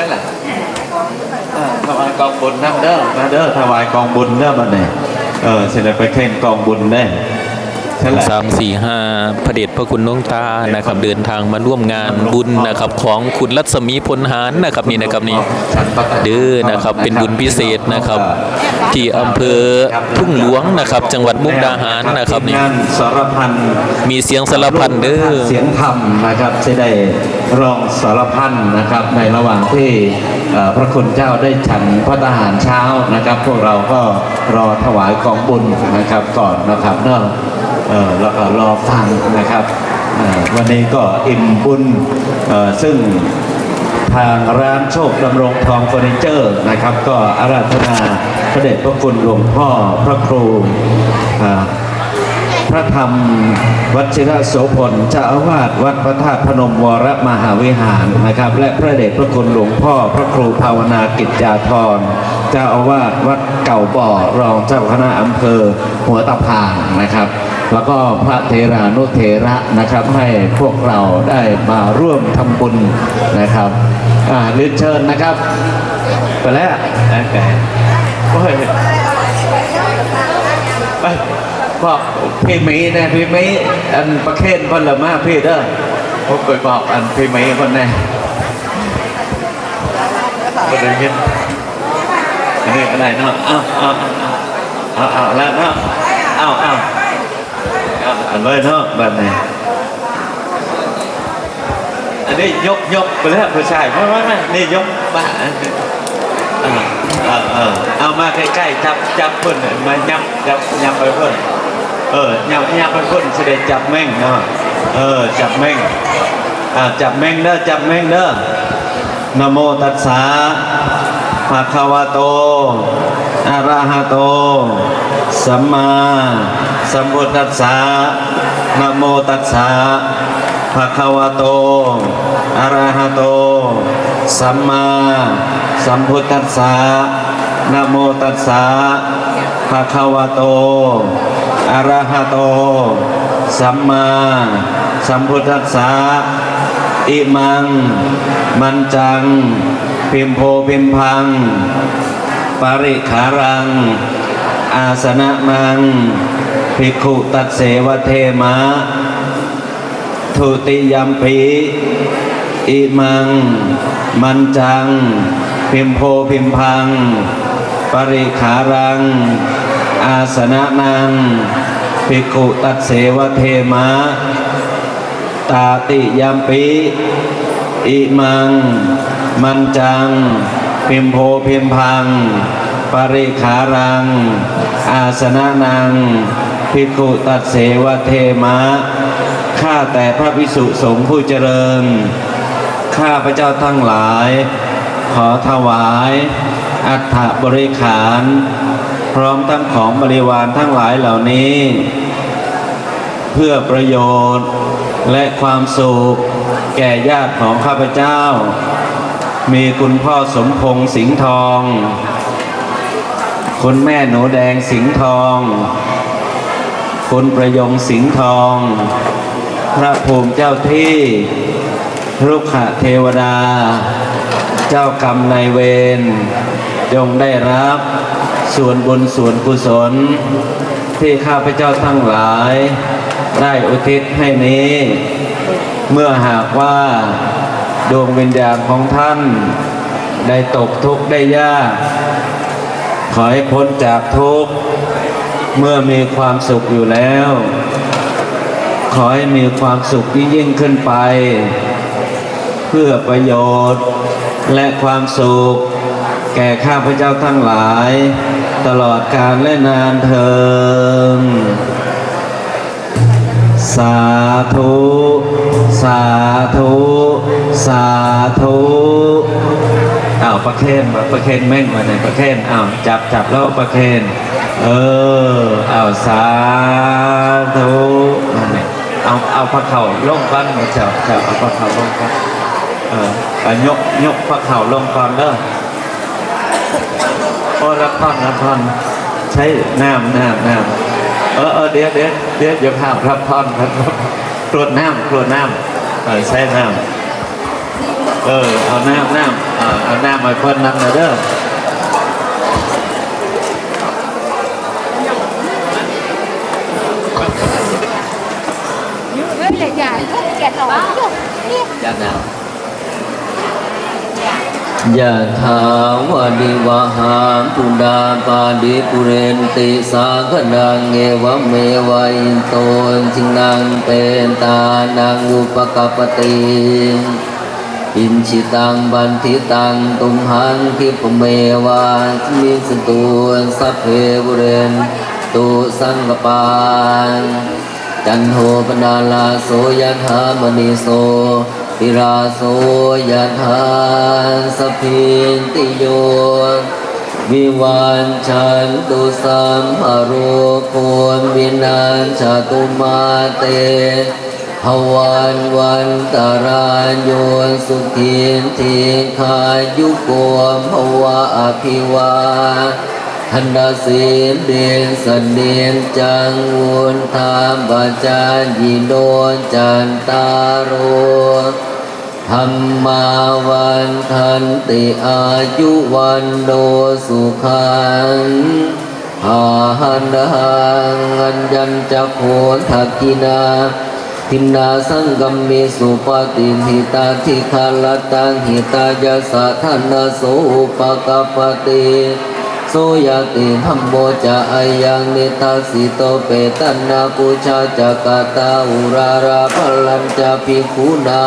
ช่แหละเอถวายกองบุญน้ำเด้อมาเด้อถวายกองบุญเด้อมาเนี่ยเออเสิได้ไปเข่งกองบุญได้ใช่แหละ สามสี่ห้าพระเดชพระคุณหลวงตานะครับ เดินทางมาร่วมงานบุญนะครับของคุณรัศมีพลหารนะครับนี่นะครับนี่เด้อนะครับเป็นบุญพิเศษนะครับ ที่อำเภอทุ่งหลวงนะครับ จังหวัดมุกดาหารนะครับนี่งานสารพันมีเสียงสารพันเด้อเสียงธรรมนะครับจะได้ร้องสารพันนะครับในระหว่างที่เอ่อ พระคุณเจ้าได้ฉันพระทหารเช้านะครับ พวกเราก็รอถวายกองบุญนะครับก่อนนะครับเนอะเออแล้วก็รอฟังนะครับวันนี้ก็อิ่มบุญซึ่งทางร้านโชคดำรงทองเฟอร์นิเจอร์นะครับ ก็อาราธนาพระเดชพระคุณหลวงพ่อพระครูอ่า พระธรรมวัชิระโสพลเจ้าอาวาสวัดพระธาตุพนมวรมหาวิหารนะครับ และพระเดชพระคุณหลวงพ่อพระครูภาวนากิจจาธรเจ้าอาวาสวัดเก่าบ่อรองเจ้าคณะอำเภอหัวตะพานนะครับ แล้วก็พระเทรานุเทระนะครับให้พวกเราได้มาร่วมทำบุญนะครับอ่าเรียนเชิญนะครับ ไปแล้วโอเคไป บอกพี่หมีนะพี่หมีอันประเคนคนละมาพี่เด้อผมไปบอกอันพี่หมีคนแน่ก็ได้ยินอันนี้อะไรเนาะเอาเอาเอาเอาเอาแล้วเนาะเอาเอาเอาอันเลยเนาะแบบนี้อันนี้ยกยกไปแล้วผู้ชายไม่ไม่ไม่นี่ยกบ้าเออเออเออเอามาใกล้ๆจับจับเพิ่นน่ะมายับยับยับไปเพิ่น เออยับยับไปเพิ่นสิได้จับแม่งเนาะเออจับแม่งอ่าจับแม่งเด้อจับแม่งเด้อนะโมตัสสะภะคะวะโตอะระหะโตสัมมาสัมพุทธัสสะนะโมตัสสะภะคะวะโตอะระหะโตสัมมาสัมพุทธัสสะนะโมตัสสะภะคะวะโต อะระหะโต สัมมาสัมพุทธัสสะอิมัง มันจัง พิมโพพิมพัง ปริขารัง อาสนะนัง ภิกขุตัดเสวเทมะ ทุติยัมปีอิมัง มันจัง พิมโพพิมพัง ปริขารัง อาสนะนังภิกขุตัดเสวเทมะ ตาติยัมปีอิมัง มันจัง พิมโพพิมพัง ปริขารัง อาสนะนังภิกขุตัดเสวเทมะ ข้าแต่พระพิสุสงฆ์ผู้เจริญ ข้าพระเจ้าทั้งหลาย ขอถวายอัฐบริขาร พร้อมทั้งของบริวารทั้งหลายเหล่านี้ เพื่อประโยชน์และความสุขแก่ญาติของข้าพเจ้า มีคุณพ่อสมพงษ์สิงห์ทอง คุณแม่หนูแดงสิงห์ทอง คุณประยงสิงห์ทอง พระภูมิเจ้าที่รุกขเทวดา เจ้ากรรมนายเวรจงได้รับ ส่วนบุญส่วนกุศล ที่ข้าพเจ้าทั้งหลาย ได้อุทิศให้นี้ เมื่อหากว่าดวงวิญญาณของท่าน ได้ตกทุกข์ได้ยากขอให้พ้นจากทุกข์เมื่อมีความสุขอยู่แล้ว ขอให้มีความสุขยิ่งยิ่งขึ้นไป เพื่อประโยชน์และความสุข แก่ข้าพเจ้าทั้งหลาย ตลอดกาลและนานเทินสาธุ สาธุ สาธุอ้าวประเคนมาประเคนแม่งมาไหนประเคนอ้าวจับจับแล้วประเคนเอออ้าวสาธุนั่นแหละเอาเอาพระเข่าลงก่อนมาจับจับเอาพระเข่าลงก่อนเออยกยกพระเข่าลงก่อนเด้อ โอ้รับท่อนรับท่อนใช้น้ำน้ำน้ำเออเออเดี๋ยวเดี๋ยวเดี๋ยวเดียวข้ามรับท่อนครับกรวดน้ำกรวดน้ำเออใช้น้ำเออเอาน้ำน้ำเอาเอาน้ำมาเพิ่นน้ำน่อยเด้อ với lại dài hết kẹt rồi ยาน้ย ยะถาวาดิวะหามปุณาปาดิปุเรนติสาคนังเอวะเมวะอินโตจินังเป็นตานังอุปกปปติอินชิตังบันทิตังตุมหังคิปเมวะมิสตุสัพเพบุเรนตุสังกปานจันโทปนาลาโสยะถามณีโส ติราโสยถาสพินติโย วิวันชันตุสัมภโรโคนวินันชาตุมาเตภวันวันตารานโยสุขีนทีขายุโกมภวะอภิวาทันดาศีเดนสเดนจังวุนธามบาจานยิโดนจันตารโร ธรรมาวันทันติอายุวันโดสุขังอาหันหังอัญญัญจะโขนทักกินาทินนาสังกัมมิสุปฏิหิตาทิคาลตังหิตายาสะทันนาโสอุปกปปติโสยติธรรมโมจะอายังนิทัสสิโตเปตันนาปุชาจักตาอุราราพลัญจะภิกขุนา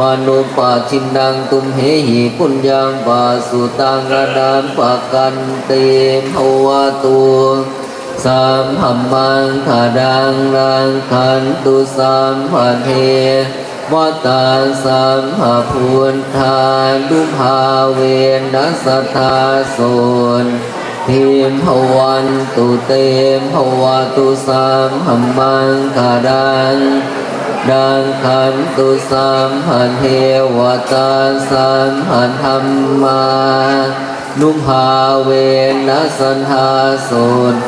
มนุปาชินังตุมเหหิปุญญังปาสุตังระดานปะกันเตมภวตุสามหัมมังขาดังรังขันตุสามหะเทวตาสามหะพุนทานดุภาเวนัสธาโสนทิมภวันตุเตมภวตุสามหัมมังขาดัง ดังขันตุสามหันเทวตาสามหันธรรมานุภาเวนัสันทาโส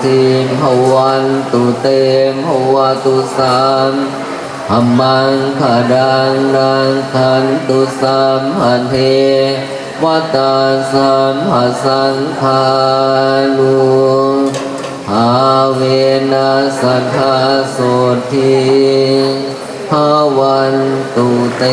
ทิมภวันตุเตมภวตุสามหัมมังขดังดังขันตุสามหันเทวตาสามหัสังคานุอาเวนัสัทธาโสทิ ภวันตุเต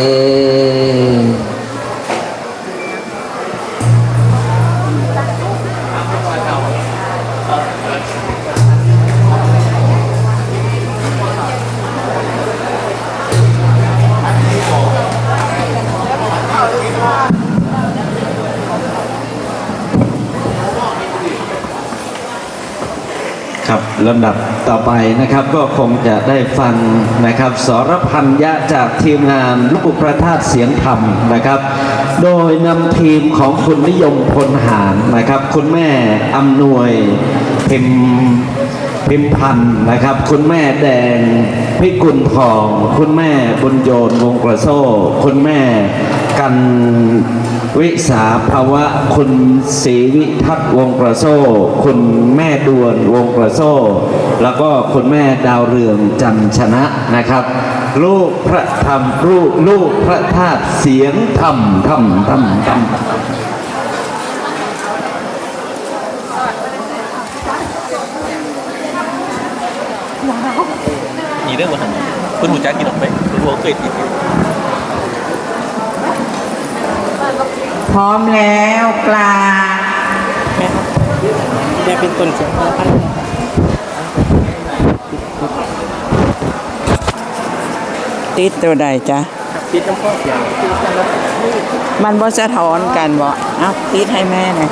ลำดับต่อไปนะครับก็คงจะได้ฟังนะครับสรพันยะจากทีมงานลูกพระธาตุเสียงธรรมนะครับ โดยนำทีมของคุณนิยมพลหารนะครับ คุณแม่อำนวยพิมพ์พิมพ์พันธ์นะครับ คุณแม่แดงพิกุลทอง คุณแม่บุญโยนวงกระโซ่ คุณแม่กัน วิสาภาวะ คุณศรีวิทัศวงกระโซ่ คุณแม่ดวนวงกระโซ่ แล้วก็คุณแม่ดาวเรืองจันชนะนะครับ ลูกพระธรรมลูกลูกพระธาตุเสียงธรรมธรรมธรรมธรรมมีเรื่องมาทำคุณหูจักกินออกไปคุณหัวเคยติด พร้อมแล้วกลางแม่เป็นต้นเสียงพันติดตัวใดจ๊ะติดน้ำข้อเสียงมันบ่สะท้อนกันบ่เอ้าติดให้แม่หน่อย